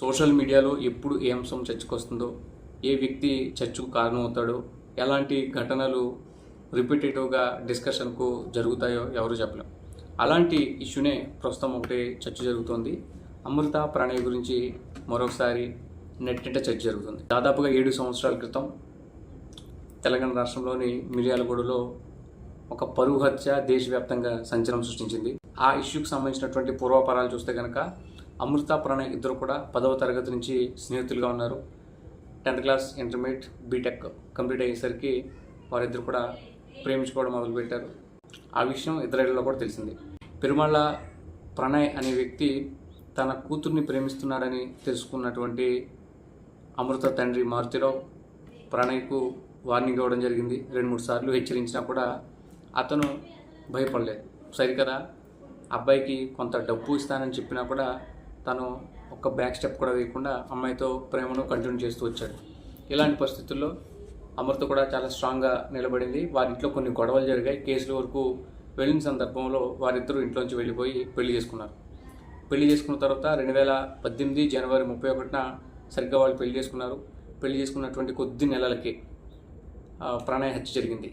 Social మీడియాలో ఎప్పుడు ఏ అంశం చర్చకొస్తుందో ఏ వ్యక్తి చర్చకు కారణమవుతాడో ఎలాంటి ఘటనలు రిపీటేటివ్గా డిస్కషన్కు జరుగుతాయో ఎవరు చెప్పలేం. అలాంటి ఇష్యూనే ప్రస్తుతం ఒకటి చర్చ జరుగుతోంది. అమృత ప్రణయ్ గురించి మరొకసారి నెట్టింట చర్చ జరుగుతుంది. దాదాపుగా ఏడు సంవత్సరాల క్రితం తెలంగాణ రాష్ట్రంలోని మిర్యాలగూడలో ఒక పరువు హత్య దేశవ్యాప్తంగా సంచలనం సృష్టించింది. ఆ ఇష్యూకి సంబంధించినటువంటి పూర్వపరాలు చూస్తే కనుక అమృత ప్రణయ్ ఇద్దరు కూడా పదవ తరగతి నుంచి స్నేహితులుగా ఉన్నారు. Tenth class intermediate BTech complete అయ్యేసరికి వారిద్దరు కూడా ప్రేమించుకోవడం మొదలుపెట్టారు. ఆ విషయం ఇద్దరిలో కూడా తెలిసింది. పెరుమళ్ళ ప్రణయ్ అనే వ్యక్తి తన కూతుర్ని ప్రేమిస్తున్నాడని తెలుసుకున్నటువంటి అమృత తండ్రి మారుతిరావు ప్రణయ్కు వార్నింగ్ ఇవ్వడం జరిగింది. రెండు మూడు సార్లు హెచ్చరించినా కూడా అతను భయపడలేదు. సరికదా? అబ్బాయికి కొంత డబ్బు ఇస్తానని చెప్పినా కూడా తను ఒక్క బ్యాక్ స్టెప్ కూడా వేయకుండా అమ్మాయితో ప్రేమను కంటిన్యూ చేస్తూ వచ్చాడు. ఇలాంటి పరిస్థితుల్లో అమృత కూడా చాలా స్ట్రాంగ్గా నిలబడింది. వారి ఇంట్లో కొన్ని గొడవలు జరిగాయి. కేసుల వరకు వెళ్ళిన సందర్భంలో వారిద్దరూ ఇంట్లోంచి వెళ్ళిపోయి పెళ్ళి చేసుకున్నారు. పెళ్ళి చేసుకున్న తర్వాత రెండు వేల పద్దెనిమిది జనవరి ముప్పై ఒకటిన సరిగ్గా వాళ్ళు పెళ్ళి చేసుకున్నారు. పెళ్ళి చేసుకున్నటువంటి కొద్ది నెలలకి ప్రాణాయ హత్య జరిగింది.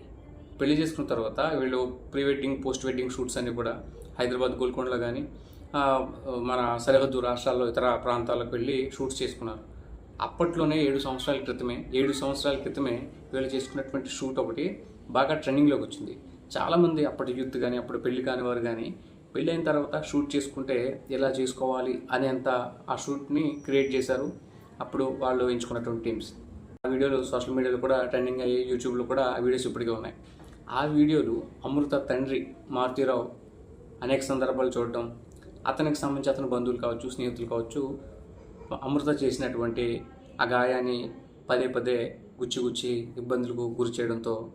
పెళ్ళి చేసుకున్న తర్వాత వీళ్ళు pre wedding post wedding shoots అన్నీ కూడా హైదరాబాద్ గోల్కొండలో కానీ మన సరిహద్దు రాష్ట్రాల్లో ఇతర ప్రాంతాలకు వెళ్ళి షూట్స్ చేసుకున్నారు. అప్పట్లోనే ఏడు సంవత్సరాల క్రితమే ఏడు సంవత్సరాల క్రితమే వీళ్ళు చేసుకున్నటువంటి షూట్ ఒకటి బాగా ట్రెండింగ్లోకి వచ్చింది. చాలామంది అప్పటి యూత్ కానీ అప్పుడు పెళ్ళి కాని వారు కానీ పెళ్ళి అయిన తర్వాత షూట్ చేసుకుంటే ఎలా చేసుకోవాలి అనేంత ఆ షూట్ని క్రియేట్ చేశారు. అప్పుడు వాళ్ళు ఎంచుకున్నటువంటి టీమ్స్. ఆ వీడియోలు సోషల్ మీడియాలో కూడా ట్రెండింగ్ అయ్యి యూట్యూబ్లో కూడా ఆ వీడియోస్ ఇప్పటికే ఉన్నాయి. ఆ వీడియోలు అమృత తండ్రి మారుతీరావు అనేక సందర్భాలు చూడటం అతనికి సంబంధించి అతని బంధువులు కావచ్చు స్నేహితులు కావచ్చు అమృత చేసినటువంటి ఆ గాయాన్ని పదే పదే గుచ్చి గుచ్చి ఇబ్బందులకు గురి చేయడంతో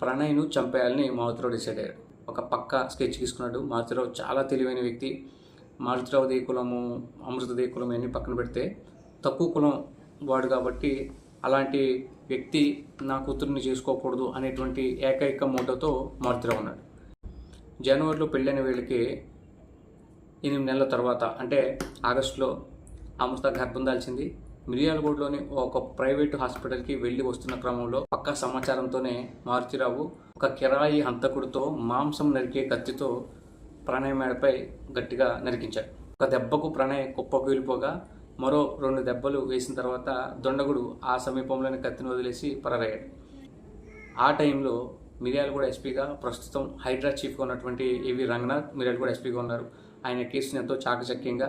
ప్రణయ్ను చంపేయాలని మారుతిరావు డిసైడ్ అయ్యాడు. ఒక పక్క స్కెచ్ తీసుకున్నాడు. మారుతిరావు చాలా తెలివైన వ్యక్తి. మారుతిరావు దే కులము అమృత దే కులం అన్ని పక్కన పెడితే తక్కువ కులం వాడు కాబట్టి అలాంటి వ్యక్తి నా కూతుర్ని చేసుకోకూడదు అనేటువంటి ఏకైక మూటతో మారుతిరావు ఉన్నాడు. జనవరిలో పెళ్ళైన వీళ్ళకి ఎనిమిది నెలల తర్వాత అంటే ఆగస్టులో అమృత గర్భం దాల్చింది మిర్యాలగూడలోని ఒక ప్రైవేటు హాస్పిటల్కి వెళ్ళి వస్తున్న క్రమంలో పక్కా సమాచారంతోనే మారుతిరావు ఒక కిరాయి హంతకుడితో మాంసం నరికే కత్తితో ప్రణయ్ మేడపై గట్టిగా నరికించాడు. ఒక దెబ్బకు ప్రణయ్ కుప్పకూలిపోగా మరో రెండు దెబ్బలు వేసిన తర్వాత దొండగుడు ఆ సమీపంలోని కత్తిని వదిలేసి పరారయ్యాడు. ఆ టైంలో మిర్యాలగూడ ఎస్పీగా ప్రస్తుతం హైడ్రా చీఫ్గా ఉన్నటువంటి ఏవి రంగనాథ్ మిర్యాలగూడ ఎస్పీగా ఉన్నారు. ఆయన కేసుని ఎంతో చాకచక్యంగా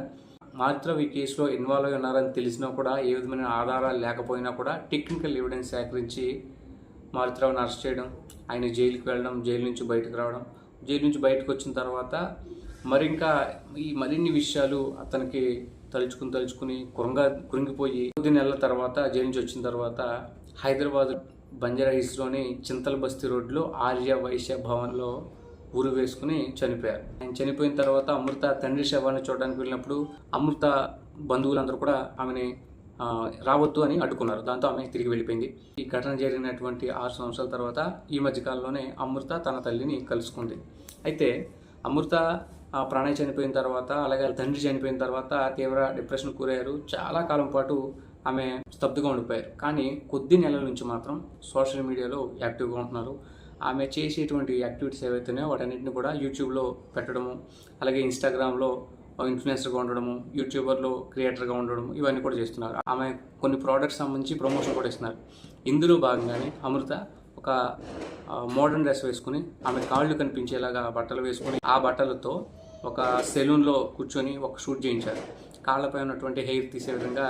మాత్రం ఈ కేసులో ఇన్వాల్వ్ అయి ఉన్నారని తెలిసినా కూడా ఏ విధమైన ఆధారాలు లేకపోయినా కూడా టెక్నికల్ ఎవిడెన్స్ సేకరించి మారుతిరావుని అరెస్ట్ చేయడం ఆయన జైలుకి వెళ్ళడం జైలు నుంచి బయటకు రావడం జైలు నుంచి బయటకు వచ్చిన తర్వాత మరింకా ఈ మరిన్ని విషయాలు అతనికి తలుచుకుని తలుచుకుని కురంగా కురింగిపోయి కొద్ది నెలల తర్వాత జైలు నుంచి వచ్చిన తర్వాత హైదరాబాద్ బంజారా హిల్స్లోని చింతల బస్తీ రోడ్లో ఆర్య వైశ్య భవన్లో ఊరు వేసుకుని చనిపోయారు. ఆయన చనిపోయిన తర్వాత అమృత తండ్రి శవాన్ని చూడడానికి వెళ్ళినప్పుడు అమృత బంధువులందరూ కూడా ఆమెని రావద్దు అని అడ్డుకున్నారు. దాంతో ఆమె తిరిగి వెళ్ళిపోయింది. ఈ ఘటన జరిగినటువంటి ఆరు సంవత్సరాల తర్వాత ఈ మధ్యకాలంలోనే అమృత తన తల్లిని కలుసుకుంది. అయితే అమృత ఆ, చనిపోయిన తర్వాత అలాగే తండ్రి చనిపోయిన తర్వాత తీవ్ర డిప్రెషన్ కూరయ్యారు చాలా కాలం పాటు ఆమె స్తబ్దుగా ఉండిపోయారు. కానీ కొద్ది నెలల నుంచి మాత్రం సోషల్ మీడియాలో యాక్టివ్గా ఉంటున్నారు. ఆమె చేసేటువంటి యాక్టివిటీస్ ఏవైతున్నాయో వాటన్నిటిని కూడా యూట్యూబ్లో పెట్టడము అలాగే ఇన్స్టాగ్రామ్లో ఇన్ఫ్లుయెన్సర్గా ఉండడము యూట్యూబర్లో క్రియేటర్గా ఉండడం ఇవన్నీ కూడా చేస్తున్నారు. ఆమె కొన్ని ప్రోడక్ట్స్ సంబంధించి ప్రమోషన్ కూడా ఇస్తున్నారు. ఇందులో భాగంగానే అమృత ఒక మోడర్న్ డ్రెస్ వేసుకుని ఆమె కాళ్ళు కనిపించేలాగా బట్టలు వేసుకుని ఆ బట్టలతో ఒక సెలూన్లో కూర్చొని ఒక షూట్ చేయించారు. కాళ్ళపై ఉన్నటువంటి హెయిర్ తీసే విధంగా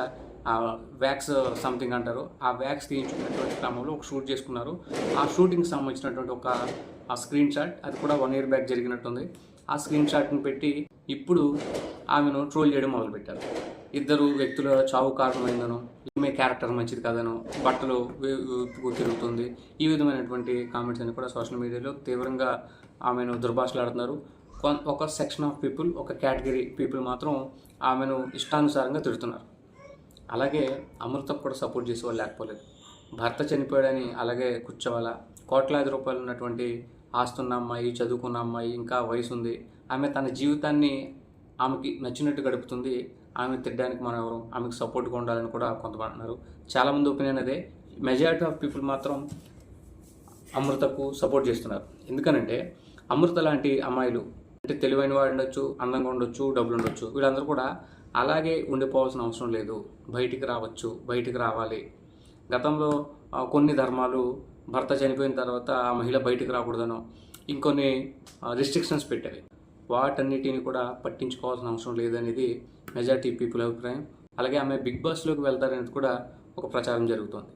వ్యాక్స్ సంథింగ్ అంటారు. ఆ వ్యాక్స్ తీయించుకున్నటువంటి క్రమంలో ఒక షూట్ చేసుకున్నారు. ఆ షూటింగ్కి సంబంధించినటువంటి ఒక ఆ స్క్రీన్ షాట్ అది కూడా వన్ ఇయర్ బ్యాక్ జరిగినట్టుంది. ఆ స్క్రీన్ షాట్ని పెట్టి ఇప్పుడు ఆమెను ట్రోల్ చేయడం మొదలుపెట్టారు. ఇద్దరు వ్యక్తుల చావు కారణమైందనో ఈమె క్యారెక్టర్ మంచిది కాదను బట్టలు తిరుగుతుంది. ఈ విధమైనటువంటి కామెంట్స్ అన్ని కూడా సోషల్ మీడియాలో తీవ్రంగా ఆమెను దుర్భాషలాడుతున్నారు. కొన్- ఒక సెక్షన్ ఆఫ్ పీపుల్ ఒక కేటగిరీ పీపుల్ మాత్రం ఆమెను ఇష్టానుసారంగా తిడుతున్నారు. అలాగే అమృతకు కూడా సపోర్ట్ చేసే వాళ్ళు లేకపోలేదు. భర్త చనిపోయాడని అలాగే కూర్చోవాల? కోట్లాది రూపాయలు ఉన్నటువంటి ఆస్తున్న అమ్మాయి చదువుకున్న అమ్మాయి ఇంకా వయసు ఉంది. ఆమె తన జీవితాన్ని ఆమెకి నచ్చినట్టు గడుపుతుంది. ఆమె తిట్టడానికి మనం ఎవరు? ఆమెకు సపోర్ట్గా ఉండాలని కూడా కొంతమంది అంటున్నారు చాలామంది ఒపీనియన్ అదే. మెజారిటీ ఆఫ్ పీపుల్ మాత్రం అమృతకు సపోర్ట్ చేస్తున్నారు. ఎందుకనంటే అమృత లాంటి అమ్మాయిలు అంటే తెలివైన వాడు ఉండొచ్చు అందంగా ఉండొచ్చు డబ్బులు ఉండొచ్చు వీళ్ళందరూ కూడా అలాగే ఉండిపోవాల్సిన అవసరం లేదు. బయటికి రావచ్చు బయటికి రావాలి. గతంలో కొన్ని ధర్మాలు భర్త చనిపోయిన తర్వాత ఆ మహిళ బయటికి రాకూడదనో ఇంకొన్ని రిస్ట్రిక్షన్స్ పెట్టాయి. వాటన్నిటిని కూడా పట్టించుకోవాల్సిన అవసరం లేదనేది మెజార్టీ పీపుల్ అభిప్రాయం. అలాగే ఆమె బిగ్ బాస్లోకి వెళ్తారనేది కూడా ఒక ప్రచారం జరుగుతోంది.